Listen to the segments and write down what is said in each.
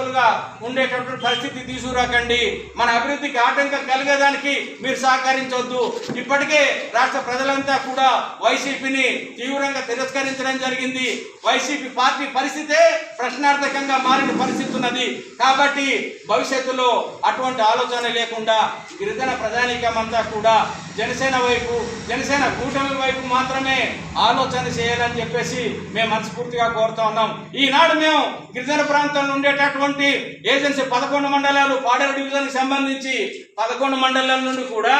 పాలకులుగా ఉండేటటువంటి పరిస్థితి తీసుకురాకండి. మన అభివృద్ధికి ఆటంకం కలిగేదానికి మీరు సహకరించవద్దు ఇప్పటికే రాష్ట్ర ప్రజలంతా కూడా వైసీపీని తీవ్రంగా తిరస్కరించడం జరిగింది. వైసీపీ పార్టీ పరిస్థితే ప్రశ్నార్థకంగా మారిన పరిస్థితి ఉన్నది. కాబట్టి భవిష్యత్తులో అటువంటి ఆలోచన లేకుండా గిరిజన ప్రజానీకమంతా కూడా జనసేన వైపు జనసేన కూటమి వైపు మాత్రమే ఆలోచన చేయాలని చెప్పేసి మేము మనస్ఫూర్తిగా కోరుతా ఉన్నాం. ఈనాడు మేము గిరిజన ప్రాంతంలో ఉండేటటువంటి ఏజెన్సీ పదకొండు మండలాలు పాడేరు డివిజన్కి సంబంధించి పదకొండు మండలాల నుండి కూడా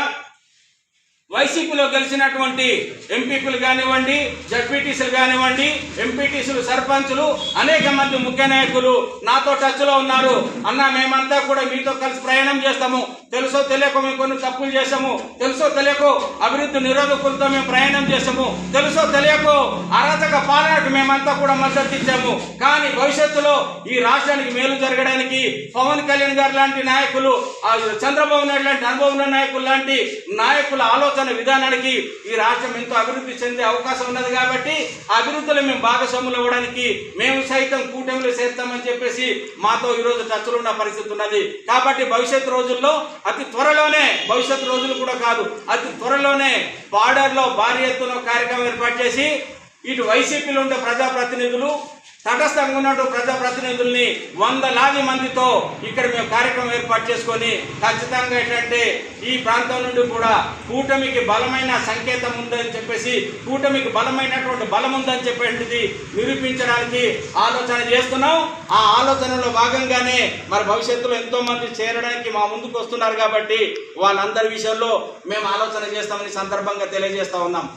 వైసీపీలో గెలిచినటువంటి ఎంపీపీలు కానివ్వండి జడ్పీటీసీలు కానివ్వండి ఎంపీటీసీలు సర్పంచులు అనేక మంది ముఖ్య నాయకులు నాతో టచ్లో ఉన్నారు. అన్న మేమంతా కూడా మీతో కలిసి ప్రయాణం చేస్తాము. తెలుసో తెలియకో మేము కొన్ని తప్పులు చేసాము తెలుసో తెలియకో అభివృద్ధి నిరోధకులతో మేము ప్రయాణం చేసాము తెలుసో తెలియకో అరాచక పాలనకు మేమంతా కూడా మద్దతు ఇచ్చాము. కానీ భవిష్యత్తులో ఈ రాష్ట్రానికి మేలు జరగడానికి పవన్ కళ్యాణ్ గారు లాంటి నాయకులు చంద్రబాబు నాయుడు లాంటి అనుభవం నాయకులు లాంటి నాయకుల ఆలోచన విధానానికి ఈ రాష్ట్రం ఎంతో అభివృద్ధి చెందే అవకాశం ఉన్నది కాబట్టి అభివృద్ధిలో మేము భాగస్వాములు అవ్వడానికి మేము సైతం కూటమిలో చేస్తామని చెప్పేసి మాతో ఈరోజు టచ్లో ఉన్న పరిస్థితి ఉన్నది. కాబట్టి భవిష్యత్ రోజుల్లో అతి త్వరలోనే భవిష్యత్ రోజులు కూడా కాదు అతి త్వరలోనే బార్డర్లో భారీ ఎత్తున కార్యక్రమం ఏర్పాటు చేసి ఇటు వైసీపీలో ఉండే ప్రజాప్రతినిధులు తటస్థంగా ఉన్నట్టు ప్రజాప్రతినిధుల్ని వందలాది మందితో ఇక్కడ మేము కార్యక్రమం ఏర్పాటు చేసుకొని ఖచ్చితంగా ఏంటంటే ఈ ప్రాంతం నుండి కూడా కూటమికి బలమైన సంకేతం ఉందని చెప్పేసి కూటమికి బలమైనటువంటి బలం ఉందని చెప్పేది నిరూపించడానికి ఆలోచన చేస్తున్నాం. ఆ ఆలోచనలో భాగంగానే మరి భవిష్యత్తులో ఎంతో మంది చేరడానికి మా ముందుకు వస్తున్నారు కాబట్టి వాళ్ళందరి విషయంలో మేము ఆలోచన చేస్తామని సందర్భంగా తెలియజేస్తా ఉన్నాం.